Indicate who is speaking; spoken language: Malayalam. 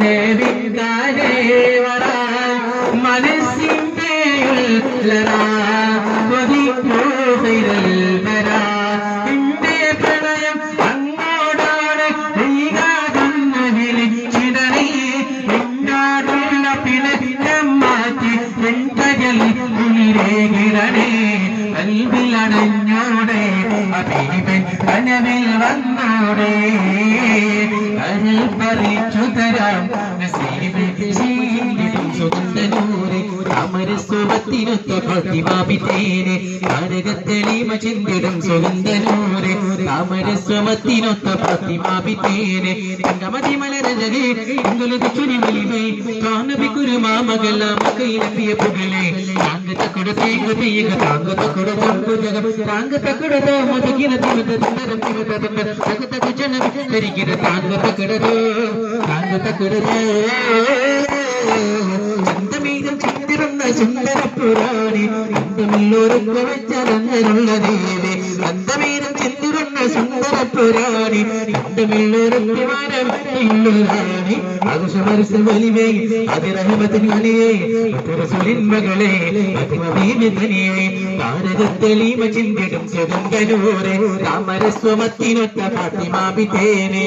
Speaker 1: കനവിൻ കനവറ മനസ്സിന്റെ ഉള്ളറ കൊതിക്കോ വര. എന്റെ പ്രണയം അങ്ങോടാണ് വൈകാതെന്ന് വിളിച്ചിടണേ എന്നോടുള്ള പിണക്കം മാറ്റി എൻ കജൽ കുളിരേകിടണേ കൽവിലടഞ്ഞോടെ അഭിപൻ കനവിൽ വന്നോടെ. പറിച്ചു തരാം സുഗന്ധനൂരെ അമരസ്വത്തിനൊത്ത പ്രതിമാപിത്തേനെ താരകത്തെളിമ സുഗന്ധനൂരെ താമരസ്വമത്തിനൊത്ത പ്രതിമാപിത്തേനെ. കണ്ടമതി മലരജകേ എങ്കുലത് ചുരിമലിവേ കാനബിക്കുരു മാമകള മക്കയിലെത്തിയ പുകലെ. താങ്ക തക്കുട തേങ്ങ തെയ്യുക താങ്ക തക്കുട തൊമ്പുജക താങ്ക തക്കുട തോമതകിന തിമത തന്തരം തിമത തന്തര തക തക ജനവി കരികിര താങ്ക തക്കുടോ താങ്ക തക്കുടോ ചന്തമീതം ചിന്തിരുന്ന സുന്ദര പുരാണി. ചന്തമില്ലോരൊക്കെ ചിന്തിരുന്ന സുന്ദര പുരാണി. ആകുശമരസ വലിവേ അതിരഹമത്തിന് അലിയേ റസൂലിൻ മകളെ അതിമീമിതനിയേ താരകത്തെളിമ ചിന്തിടും സുഗന്ധനൂരെ താമരസ്വമത്തിനൊത്ത ഫാത്തിമാപിതേനേ